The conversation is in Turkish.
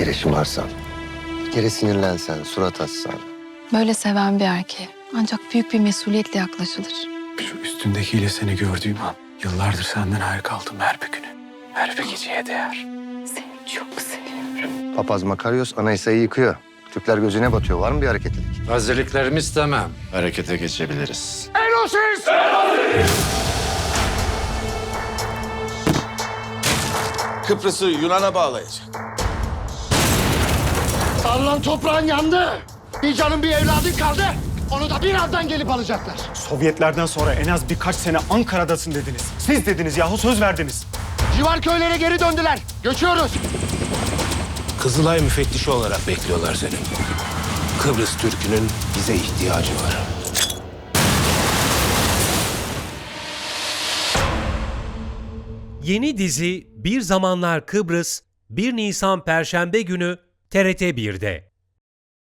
kere şımarsan, bir kere sinirlensen, surat assan. Böyle seven bir erkeğe ancak büyük bir mesuliyetle yaklaşılır. Şu üstündekiyle seni gördüğüm an yıllardır senden ayrı kaldım her bir günü. Her bir geceye değer. Seni çok seviyorum. Papaz Makaryos anayasayı yıkıyor. Türkler gözüne batıyor. Var mı bir hareketlilik? Hazırlıklarımız tamam. Harekete geçebiliriz. Kıbrıs'ı Yunan'a bağlayacak. Sarılan toprağın yandı. Bir canın bir evladın kaldı. Onu da birazdan gelip alacaklar. Sovyetlerden sonra en az birkaç sene Ankara'dasın dediniz. Siz dediniz yahu söz verdiniz. Civar köylere geri döndüler. Göçüyoruz. Kızılay müfettişi olarak bekliyorlar seni. Kıbrıs Türk'ünün bize ihtiyacı var. Yeni dizi Bir Zamanlar Kıbrıs 1 Nisan Perşembe günü TRT 1'de.